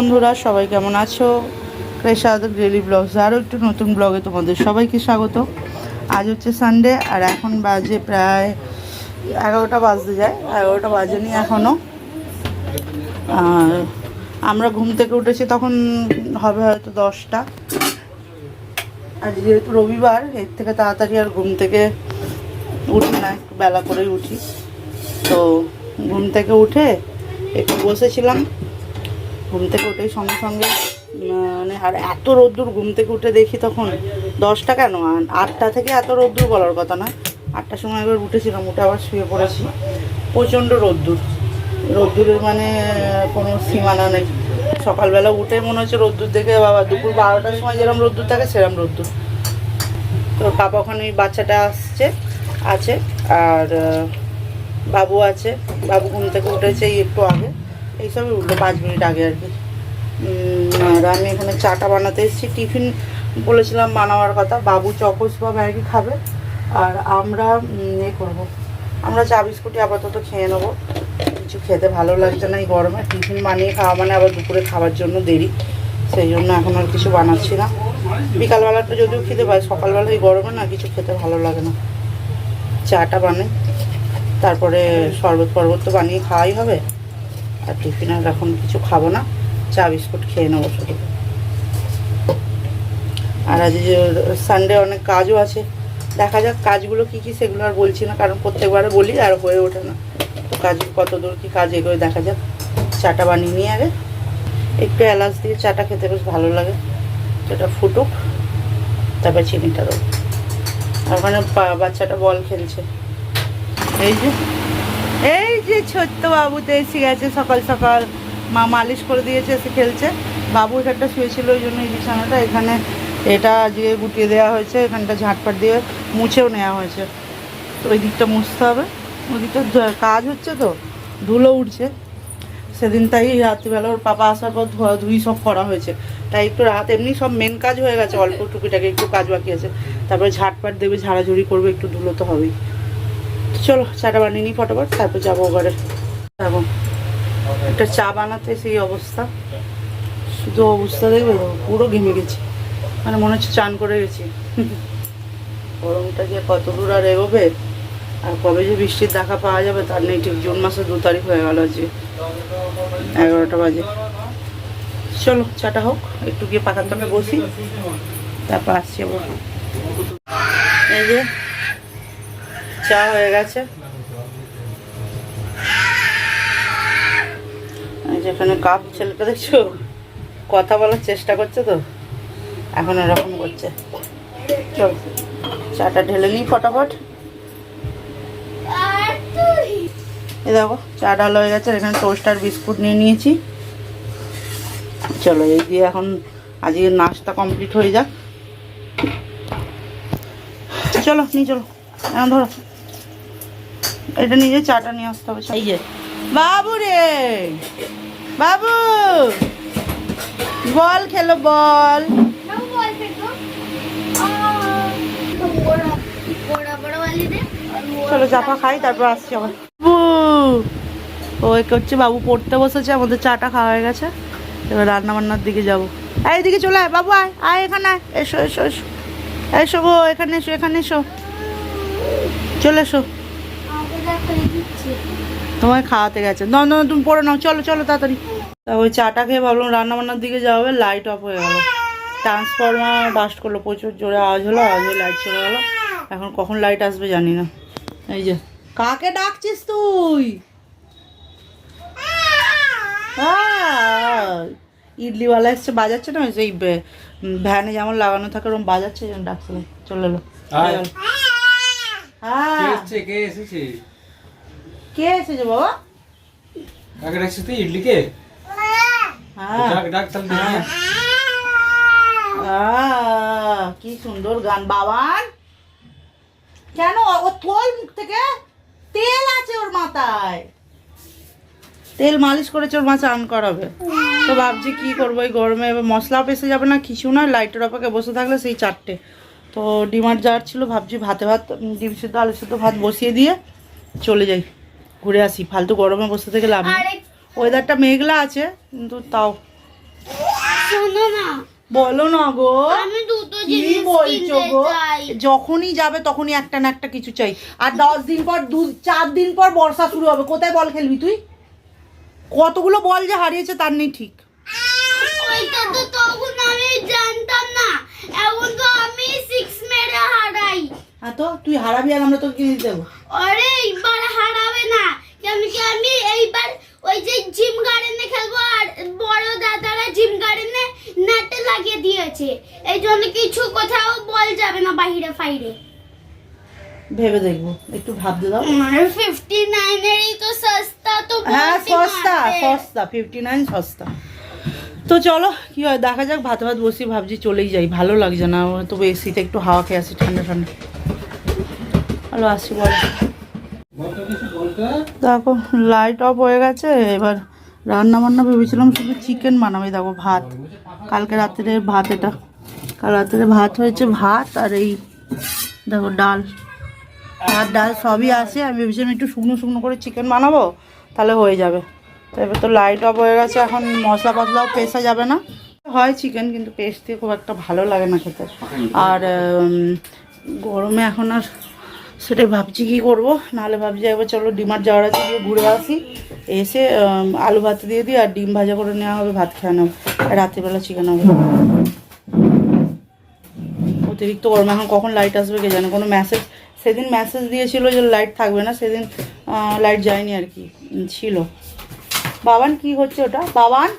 বন্ধুরা, সবাই কেমন আছো? ক্রেশাদ ডেলি ব্লগস। আরও একটু নতুন ব্লগে তোমাদের সবাইকে স্বাগত। আজ হচ্ছে সানডে আর এখন বাজে প্রায় এগারোটা বাজতে যায়। এগারোটা বাজেনি এখনও আর আমরা ঘুম থেকে উঠেছি তখন হবে হয়তো দশটা। আর যেহেতু রবিবার, এর থেকে তাড়াতাড়ি আর ঘুম থেকে উঠি না, একটু বেলা করেই উঠি। তো ঘুম থেকে উঠে একটু বসেছিলাম। ঘুম থেকে উঠেই সঙ্গে সঙ্গে মানে আর এত রোদ্দুর ঘুম থেকে উঠে দেখি তখন দশটা কেন? আটটা থেকে এত রোদ্দুর বলার কথা না। আটটার সময় একবার উঠেছিলাম, উঠে আবার শুয়ে পড়েছি। প্রচণ্ড রোদ্দুর। রোদ্দুরের মানে কোনো সীমানা নেই। সকালবেলা উঠে মনে হচ্ছে রোদ্দুর দেখে, বাবা, দুপুর বারোটার সময় যেরকম রোদ্দুর থাকে সেরকম রোদ্দুর। তো পাপা ওখানে ওই বাচ্চাটা আসছে, আছে, আর বাবু আছে। বাবু ঘুম থেকে উঠেছে এই একটু আগে। এইসবই উঠল পাঁচ মিনিট আগে আর কি। আর আমি এখানে চাটা বানাতে এসেছি। টিফিন বলেছিলাম বানাবার কথা। বাবু চকোস বা ম্যাগি খাবে। আর আমরা এ করব। আমরা চা বিস্কুটি আপাতত খেয়ে নেব। কিছু খেতে ভালো লাগছে না এই গরমে। টিফিন বানিয়ে খাওয়া মানে আবার দুপুরে খাওয়ার জন্য দেরি। সেই জন্য এখন আর কিছু বানাচ্ছি না। বিকালবেলাটা যদিও খেতে পাই সকালবেলা এই গরমে না কিছু খেতে ভালো লাগে না। চাটা বানাই। তারপরে শরবত ফরবত তো বানিয়ে খাওয়াই হবে। আর টিফিন আর এখন কিছু খাব না, চা, বিস্কুট খেয়ে নেব শুধু। আর আজ সানডে অনেক কাজও আছে, দেখা যাক কাজগুলো কী কী, সেগুলো আর বলছি না, কারণ প্রত্যেকবারে বলি আর হয়ে ওঠে না। তো কাজ কত দূর কী কাজ এগোয় দেখা যাক। চাটা বানিয়ে নিয়ে আগে। একটু এলাচ দিয়ে চাটা খেতে বেশ ভালো লাগে। এটা ফুটুক, তারপর চিনিটা দেবো। ওখানে বাচ্চাটা বল খেলছে। এই যে যে ছোট্ট বাবুতে এসে গেছে, সকাল সকাল মা মালিশ করে দিয়েছে, এসে খেলছে। বাবু এখানটা শুয়েছিল, ওই জন্য এই বিছানাটা এখানে এটা আজকে গুটিয়ে দেওয়া হয়েছে, এখানটা ঝাঁটপাট দিয়ে মুছেও নেওয়া হয়েছে। তো ওই দিকটা মুছতে হবে। ওই দিকটা কাজ হচ্ছে তো, ধুলো উঠছে সেদিন তাই রাত্রিবেলা ওর পাপা আসার পর ধোয়া ধুই সব করা হয়েছে। তাই একটু রাত, এমনি সব মেন কাজ হয়ে গেছে, অল্প টুকিটাকে একটু কাজ বাকি আছে। তারপরে ঝাটপাট দেবে, ঝাড়াঝুড়ি করবে, একটু ধুলো তো হবেই। চলো, চাটা বানিয়ে নিই ফটোফট, তারপর যাব ঘরে। যাব। একটা চা বানাতে সেই অবস্থা। শুধু অবস্থা দেখবে পুরো ঘেমে গেছি। মানে মনে হচ্ছে চান করে গেছি। গরমটা যে কত দূর আর এগোবে, আর কবে যে বৃষ্টির দেখা পাওয়া যাবে তার নেই, ঠিক জুন মাসের দু তারিখ হয়ে গেল আজকে। এগারোটা বাজে। চলো, চাটা হোক, একটু গিয়ে পাখার তলে বসি, তারপর আসছি এই যে চা হয়ে গেছে। যেখানে কাপ ছেলেটা দেখছ? কথা বলার চেষ্টা করছে তো। এখন এরকম করছে। চল, চাটা ঢেলে নিই ফটাফট। এই দেখো, চা ডাল হয়ে গেছে। এখানে টোস্ট আর বিস্কুট নিয়ে নিয়েছি। চলো, এই দিয়ে এখন আজকে নাস্তা কমপ্লিট হয়ে যাক। চলো, নিয়ে চলো। এখন ধরো। এটা নিজে চাটা নিয়ে আসতে হবে এই যে। বাবু রে! বাবু! বল খেলো বল। চলো চাপা খাই তারপর আসছি আবার। বাবু! ও একে হচ্ছে বাবু পড়তে বসেছে আমাদের চাটা খাওয়া হয়ে গেছে। এবার রান্না বান্নার দিকে যাব। এই এদিকে চলে আয় বাবু আয় আয় এখানে আয়। এসো এসো এসো। এসো গো এখানে এসো এখানে এসো। চলে এসো। তোমায় খাওয়াতে গেছে। না না তুমি পড়ে নাও চলো চলো তাড়াতাড়ি। ওই চাটা খেয়ে ভাবলাম রান্না বান্নার দিকে যাওয়া হবে লাইট অফ হয়ে গেল। ট্রান্সফরমার বাস্ট করল প্রচুর জোরে আওয়াজ হলো আওয়াজ হয়ে লাইট চলে গেলো। এখন কখন লাইট আসবে জানি না। এই যে কাকে ডাকছিস তুই? ইডলিওয়ালা এসছে বাজাচ্ছে না? সেই ভ্যানে যেমন লাগানো থাকে ওরকম বাজাচ্ছে যেন ডাকছিল চলে এলো। হ্যাঁ কে এসেছে বাবা? কাকে ডাকছিস তুই ইডলি কে? হ্যাঁ ডাক ডাক তাহলে দেখি আহ, কি সুন্দর গান বাবান কেন? ও তোল মুখ থেকে তেল আছে ওর মাথায়। তেল মালিশ করেছে ওর মাথা আন করাবে। তো ভাবছি কি করব এই গরমে এবার মশলাও পেসে যাবে না কিছু না লাইটের অপেক্ষা বসে থাকলে সেই চারটে। তো ডিমার যাওয়ার ছিল ভাবছি ভাতে ভাত ডিম সিদ্ধ আলু সিদ্ধ ভাত বসিয়ে দিয়ে চলে যাই। ঘুরে আসি ফালতু গরমে বসে থেকে লাভ নেই। ওয়েদারটা মেঘলা আছে কিন্তু তাও। বলো না গো। কি বলছো গো? যখনই যাবে তখনই একটা না একটা কিছু চাই। আর দশ দিন পর দু চার দিন পর বর্ষা শুরু হবে। কোথায় বল খেলবি তুই? কতগুলো বল যে হারিয়েছে তার নেই ঠিক। ওইটা তো তখন আমি জানতাম না। এখন তো আমি সিক্স মেরে হারাই। হ্যাঁ তো তুই হারাবি আর আমরা তো কিনে দিতে দেবো আরে এইবার হারাবে না। কেন কি আমি এইবার ওই যে জিম গার্ডেনে খেলব আর বড় দাদারা জিম গার্ডেনে নেটে লাগিয়ে দিয়েছে। এই জন্য কিছু কোথাও বল যাবে না বাইরে ফাইরে। ভেবে দেখব। একটু ভাবতে দাও। ফিফটি নাইনেরই তো সস্তা তো হ্যাঁ সস্তা সস্তা ফিফটি নাইন সস্তা। তো চলো, কি হয়, দেখা যাক, ভাত ভাত বসি ভাবছি চলেই যাই। ভালো লাগছে না, তবু এসিতে একটু হাওয়া খেয়ে আসি ঠান্ডা ঠান্ডা। ভালো আসি বলো দেখো লাইট অফ হয়ে গেছে, এবার রান্না বান্না ভেবেছিলাম শুধু চিকেন বানাবে দেখো, ভাত। কালকে রাত্রে ভাত এটা। কাল রাত্রে ভাত হয়েছে ভাত আর এই দেখো ডাল। ভাত, ডাল সবই আছে। আমি ভেবেছিলাম একটু শুকনো শুকনো করে চিকেন বানাবো, তাহলে হয়ে যাবে। তো এবার তো লাইট অফ হয়ে গেছে, এখন মশলা ফসলাও পেশা যাবে না। হয় চিকেন কিন্তু পেস্ট দিয়ে খুব একটা ভালো লাগে না খেতে। আর গরমে এখন আর সেটাই ভাবছি কী করব, নাহলে ভাবছি একবার চলো ডিমার যাওয়ার আছে, গিয়ে ঘুরে আসি। এসে আলু ভাত দিয়ে দিই, আর ডিম ভাজা করে নেওয়া হবে, ভাত খেয়ে নেব। রাত্রিবেলা চিকেন হবে। অতিরিক্ত গরম, এখন কখন লাইট আসবে কে জানে? কোনো মেসেজ সেদিন মেসেজ দিয়েছিল যে লাইট থাকবে না, সেদিন লাইট যায়নি আর কি ছিল। বাবান কি হচ্ছে ওটা? বাবান?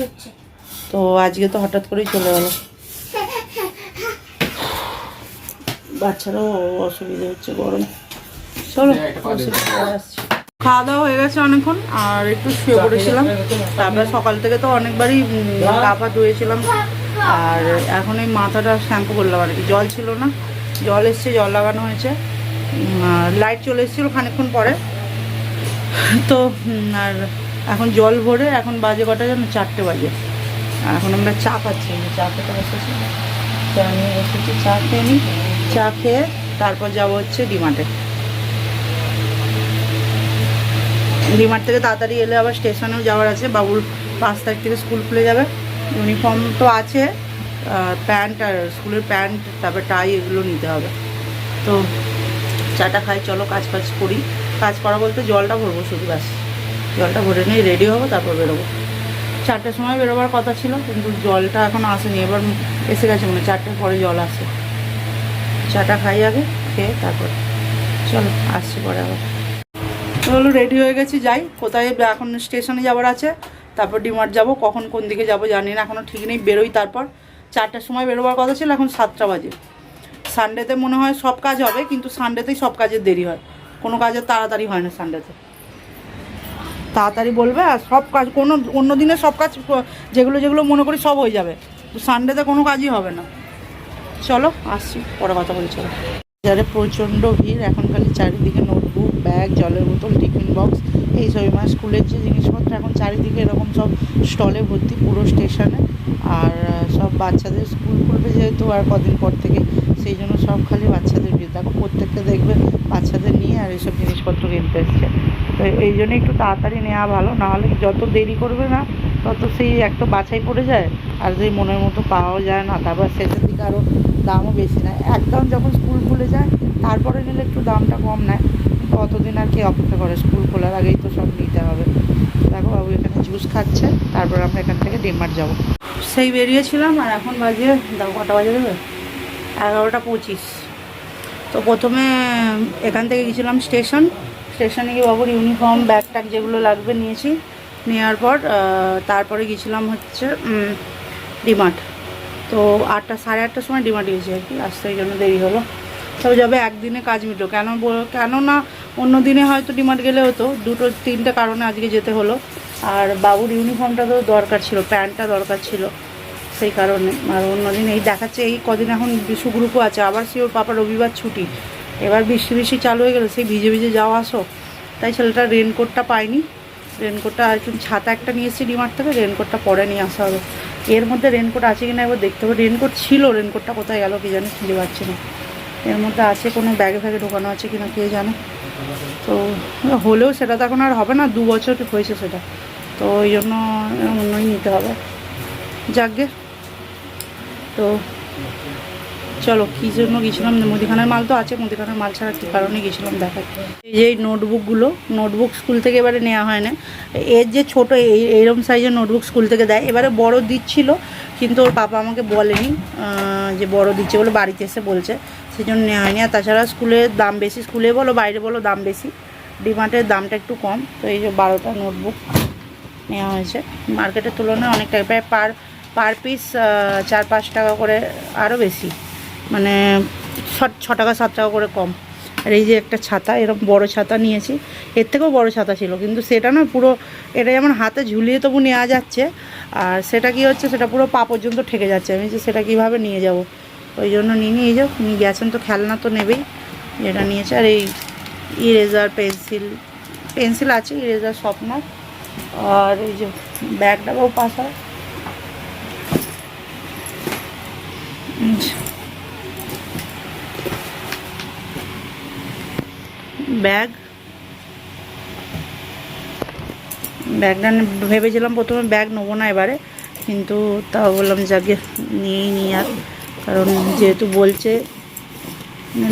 হচ্ছে। তো আজকে তো হঠাৎ করেই চলে গেল। বাচ্চারাও অসুবিধা হচ্ছে গরম। চলো বসে খাওয়া দাওয়া হয়ে গেছে অনেকক্ষণ আর একটু শুয়ে পড়েছিলাম। তারপরে সকাল থেকে তো অনেকবারই উম, পা ধুয়েছিলাম। আর এখন এই মাথাটা শ্যাম্পু করলাম আর কি। জল ছিল না। জল এসছে জল লাগানো হয়েছে। লাইট চলে এসেছিল খানিকক্ষণ পরে। তো আর এখন জল ভরে, এখন বাজে কটা যেন? চারটে বাজে। এখন আমরা চা খাচ্ছি চা খেতে বসেছি। চা নিয়ে বসেছি, চা খেয়ে নিই চা খেয়ে তারপর যাব হচ্ছে ডিমার্টে। ডিমার্ট থেকে তাড়াতাড়ি এলে আবার স্টেশনেও যাওয়ার আছে। বাবুর পাঁচ তারিখ থেকে স্কুল খুলে যাবে। ইউনিফর্ম তো আছে প্যান্ট আর স্কুলের প্যান্ট, তারপর টাই এগুলো নিতে হবে। তো চাটা খাই, চলো কাজ ফাজ করি। কাজ করা বলতে জলটা ভরবো শুধু, ব্যাস। জলটা ভরে নিয়ে রেডি হব, তারপর বেরোবো। চারটের সময় বেরোবার কথা ছিল, কিন্তু জলটা এখন আসেনি। এবার এসে গেছে মনে চারটের পরে জল আসে। চাটা খাই আগে, খেয়ে তারপর। চলো, আসছি পরে আবার। চলো রেডি হয়ে গেছি, যাই। কোথায় এখন স্টেশনে যাবার আছে, তারপর ডিমার্ট যাব, কখন কোন দিকে যাব জানি না এখনও ঠিক নেই, বেরোই তারপর। চারটার সময় বেরোবার কথা ছিল, এখন সাতটা বাজে। সানডেতে মনে হয় সব কাজ হবে, কিন্তু সানডেতেই সব কাজের দেরি হয়। কোনো কাজের তাড়াতাড়ি হয় না সানডেতে তাড়াতাড়ি বলবে আর সব কাজ, কোনো, অন্য দিনে সব কাজ, যেগুলো যেগুলো মনে করি সব হয়ে যাবে। তো সানডেতে কোনো কাজই হবে না। চলো, আসছি, পরে কথা বলি, চলো। বাজারে প্রচণ্ড ভিড়, এখন খালি চারিদিকে নোটবুক ব্যাগ জলের বোতল টিফিন বক্স এইসবই মানে স্কুলের যে জিনিসপত্র, এখন চারিদিকে এরকম সব স্টলে ভর্তি পুরো স্টেশনে। আর, সব বাচ্চাদের স্কুল খুলবে যেহেতু আর কদিন পর থেকে, সেই জন্য সব খালি বাচ্চাদের দেখো, প্রত্যেকটা দেখবে বাচ্চাদের নিয়ে আর এইসব জিনিসপত্র কিনতে এসছে। তো এই জন্য একটু তাড়াতাড়ি নেওয়া ভালো নাহলে যত দেরি করবে না, তত সেই একটা বাছাই পড়ে যায়, আর সেই মনের মতো পাওয়াও যায় না। তারপর শেষের দিকে আরও দামও বেশি নেয়। একদম যখন স্কুল খুলে যায়, তারপরে নিলে একটু দামটা কম নেয়। তো অতদিন আর কি অপেক্ষা করে, স্কুল খোলার আগেই তো সব নিতে হবে। দেখো বাবু এখানে জুস খাচ্ছে, তারপর আমরা এখান থেকে ডিমার্ট যাব। সেই বেরিয়েছিলাম, আর এখন বাজে কটা বাজে দেবে? এগারোটা পঁচিশ। তো প্রথমে এখান থেকে গেছিলাম স্টেশন। স্টেশনে গিয়ে বাবুর ইউনিফর্ম ব্যাগ ট্যাগ যেগুলো লাগবে নিয়েছি। নেওয়ার পর তারপরে গেছিলাম হচ্ছে ডিমার্ট। তো আটটা, সাড়ে আটটার সময় ডিমার্ট গেছি আর কি। আসতে এই জন্য দেরি হলো। তবে যাবে একদিনে কাজ মিটলো। কেন কেন না অন্য দিনে হয়তো ডিমার্ট গেলে হতো। দুটো, তিনটে কারণে আজকে যেতে হলো। আর বাবুর ইউনিফর্মটা তো দরকার ছিল, প্যান্টটা দরকার ছিল। সেই কারণে। আর অন্যদিন এই দেখাচ্ছে এই কদিন এখন বিশু গ্রুপও আছে। আবার সে ওর পাপা রবিবার ছুটি। এবার বৃষ্টি বৃষ্টি চালু হয়ে গেলো, সেই ভিজে ভিজে যাওয়া আসো। তাই ছেলেটা রেনকোটটা পায়নি। রেনকোটটা একটু ছাতা একটা নিয়ে এসেছি ডিমার্ট থেকে রেনকোটটা পরে নিয়ে আসা হবে। এর মধ্যে রেনকোট আছে কিনা একবার দেখতে হবে। রেনকোট ছিল রেনকোটটা কোথায় গেল কি জানি, খুঁজে পাচ্ছি না। এর মধ্যে আছে কোনো ব্যাগে ফ্যাগে ঢোকানো আছে কিনা কে জানে। তো হলেও সেটা তো এখন আর হবে না, দু বছর হয়েছে সেটা। তো তো ওই জন্য অন্যই নিতে হবে। যাকগে তো চলো, কী জন্য গেছিলাম? মুদিখানার মাল তো আছে, মুদিখানার মাল ছাড়া কী কারণে গেছিলাম দেখাতে এই যে নোটবুকগুলো নোটবুক স্কুল থেকে এবারে নেওয়া হয় না। এর যে ছোটো, এই এইরকম সাইজের নোটবুক স্কুল থেকে দেয়। এবারে বড় দিচ্ছিল, কিন্তু ওর পাপা আমাকে বলেনি যে বড় দিচ্ছে বলে বাড়িতে এসে বলছে। সেই জন্য নেওয়া হয়নি। আর তাছাড়া স্কুলের দাম বেশি। স্কুলে বলো, বাইরে বলো, দাম বেশি। ডিমার্টের দামটা একটু কম। তো এই যে বারোটা নোটবুক নেওয়া হয়েছে। মার্কেটের তুলনায় অনেক টাকা প্রায় পার পার পিস চার পাঁচ টাকা করে আরও বেশি। মানে ছ- টাকা, সাত টাকা করে কম। আর এই যে একটা ছাতা এরকম বড় ছাতা নিয়েছি। এর থেকেও বড় ছাতা ছিল, কিন্তু সেটা না পুরো, এটা যেমন হাতে ঝুলিয়ে তবু নেওয়া যাচ্ছে, আর সেটা কি হচ্ছে, সেটা পুরো পা পর্যন্ত ঠেকে যাচ্ছে। আমি যে সেটা কীভাবে নিয়ে যাব? ওই জন্য নিয়ে নিয়ে যাও, নিয়ে গেছেন তো খেলনা তো নেবেই। যেটা নিয়েছে, আর এই ইরেজার পেন্সিল পেন্সিল আছে ইরেজার শপনার আর এই যে ব্যাগটাও পাশা ব্যাগ ব্যাগটা ভেবেছিলাম প্রথমে ব্যাগ নেব না এবারে, কিন্তু তাও বললাম যাকে নিয়েই নিই আর, কারণ যেহেতু বলছে,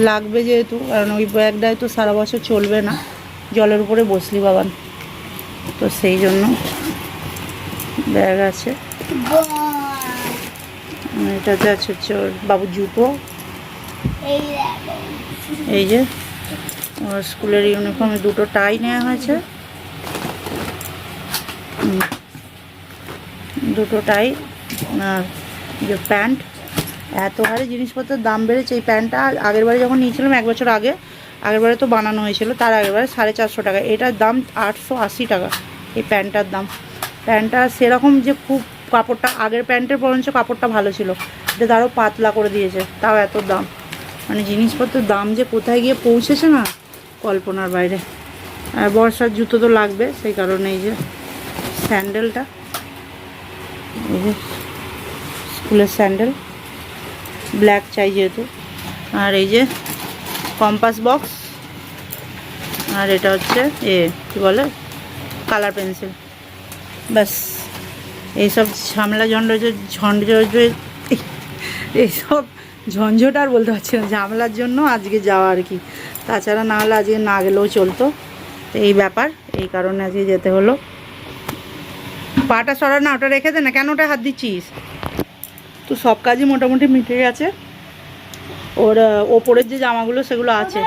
লাগবে যেহেতু, কারণ ওই ব্যাগটায় তো সারা বছর চলবে না, জলের উপরে বসলি বাবান। তো সেই জন্য ব্যাগ আছে। এটাতে আছে হচ্ছে ওর বাবুর জুতো। এই যে। ওর স্কুলের ইউনিফর্মে দুটো টাই নেওয়া হয়েছে। দুটো টাই আর যে প্যান্ট এত হারে জিনিসপত্রের দাম বেড়েছে এই প্যান্টটা। আগের বারে যখন নিয়েছিলাম এক বছর আগে আগের বারে তো বানানো হয়েছিল তার আগের বারে সাড়ে চারশো টাকা। এটার দাম আটশো আশি টাকা এই প্যান্টটার দাম। প্যান্টটা সেরকম যে খুব কাপড়টা, আগের প্যান্টের বরঞ্চ কাপড়টা ভালো ছিল। এটা আরও পাতলা করে দিয়েছে, তাও এত দাম। মানে জিনিসপত্রের দাম যে কোথায় গিয়ে পৌঁছেছে না, কল্পনার বাইরে। আর বর্ষার জুতো তো লাগবে, সেই কারণে এই যে স্যান্ডেলটা। এই যে স্কুলের স্যান্ডেল, ব্ল্যাক চাই যেহেতু। আর এই যে কম্পাস বক্স, আর এটা হচ্ছে এ, কী বলে? Colour pencil. ব্যাস। এইসব ঝামেলা ঝন্ড ঝন্ড এইসব ঝঞ্ঝট আর বলতে পারছি না। ঝামেলার জন্য আজকে যাওয়া আর কি। তাছাড়া না হলে আজকে না গেলেও চলতো। তো এই ব্যাপার, এই কারণে আজকে যেতে হলো। পাটা সরা না, ওটা রেখে দে না। কেন ওটা হাত দিচ্ছিস? তো সব কাজই মোটামুটি মিটে গেছে। ওর ওপরের যে জামাগুলো, সেগুলো আছে।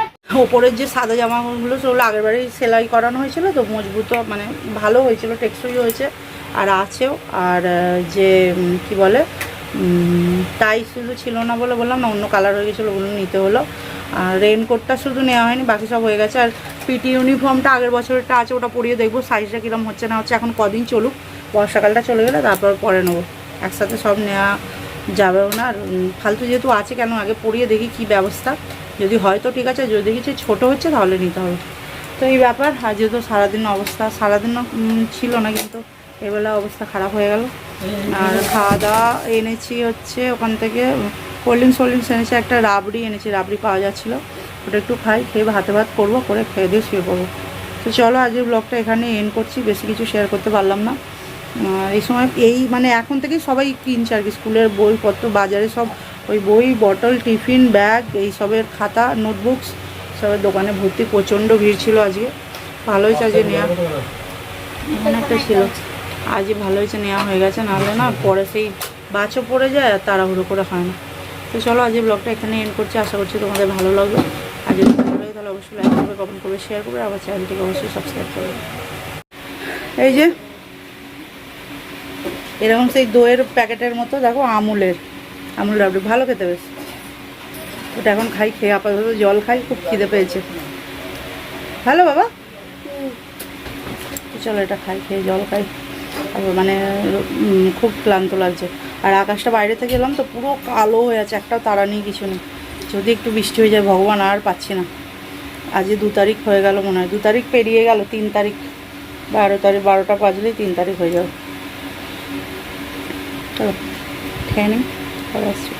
ওপরের যে সাদা জামাগুলো, সেগুলো আগের বারেই সেলাই করানো হয়েছিল, তো মজবুত মানে ভালো হয়েছিল, টেকসই হয়েছে। আর আছেও। আর যে কি বলে টাই শুধু ছিল না বলে বললাম না, অন্য কালার হয়ে গেছিল ওগুলো নিতে হলো। আর রেনকোটটা শুধু নেওয়া হয়নি, বাকি সব হয়ে গেছে। আর পিটি ইউনিফর্মটা আগের বছরটা আছে, ওটা পরিয়ে দেখব সাইজটা কীরকম হচ্ছে না হচ্ছে, এখন কদিন চলুক, বর্ষাকালটা চলে গেলে তারপর পরে নেব। একসাথে সব নেওয়া যাবেও না। আর ফালতু যেহেতু আছে কেন, আগে পরিয়ে দেখি কি ব্যবস্থা। যদি হয় তো ঠিক আছে, যদি কিছু ছোটো হচ্ছে তাহলে নিতে হবে। তো এই ব্যাপার, আর যেহেতু সারাদিন অবস্থা সারাদিনও ছিল না কিন্তু এবেলা অবস্থা খারাপ হয়ে গেল। আর খাওয়া দাওয়া এনেছি হচ্ছে ওখান থেকে, কোল্ড ড্রিঙ্কস কোল্ড ড্রিঙ্কস এনেছি, একটা রাবড়ি এনেছি, রাবড়ি পাওয়া যাচ্ছিল। ওটা একটু খাই, খেয়ে ভাতে ভাত করব, করে খেয়ে দিয়ে শুয়ে পড়ব। তো চলো আজকের ব্লগটা এখানে এন্ড করছি, বেশি কিছু শেয়ার করতে পারলাম না। এই সময় এই মানে এখন থেকেই সবাই কিনছে আর কি, স্কুলের বইপত্র, বাজারে সব, ওই বই বটল টিফিন ব্যাগ এই সবের খাতা নোটবুকস সবের দোকানে ভর্তি, প্রচণ্ড ভিড় ছিল আজকে। ভালোই আজকে নেওয়া এখানে একটা ছিল। আজই ভালো হয়েছে, নেওয়া হয়ে গেছে, নাহলে না পরে সেই বাছও পড়ে যায় আর তাড়াহুড়ো করে হয় না। তো চলো আজকে ব্লগটা এখানে এন্ড করছি, আশা করছি তোমাদের ভালো লাগবে। আর যদি ভালো লাগে তাহলে অবশ্যই লাইক করবে কমেন্ট করবে শেয়ার করবে আবার চ্যানেলটিকে অবশ্যই সাবস্ক্রাইব করবে। এই যে, এরকম সেই দইয়ের প্যাকেটের মতো, দেখো আমুলের, আমুল রাবড়ি ভালো খেতে বেশ। ওটা এখন খাই, খেয়ে আপাতত জল খাই, খুব খিদে পেয়েছে। ভালো বাবা? চলো এটা খাই, খেয়ে জল খাই। মানে খুব ক্লান্ত লাগছে। আর আকাশটা বাইরে থেকে এলাম তো পুরো কালো হয়ে আছে, একটাও তারা নেই, কিছু নেই। যদি একটু বৃষ্টি হয়ে যায়, ভগবান আর পাচ্ছি না। আজকে দু তারিখ হয়ে গেল মনে হয়। দু তারিখ পেরিয়ে গেল, তিন তারিখ। বারো তারিখ, বারোটা বাজলেই তিন তারিখ হয়ে যাবে। চলো আসছি।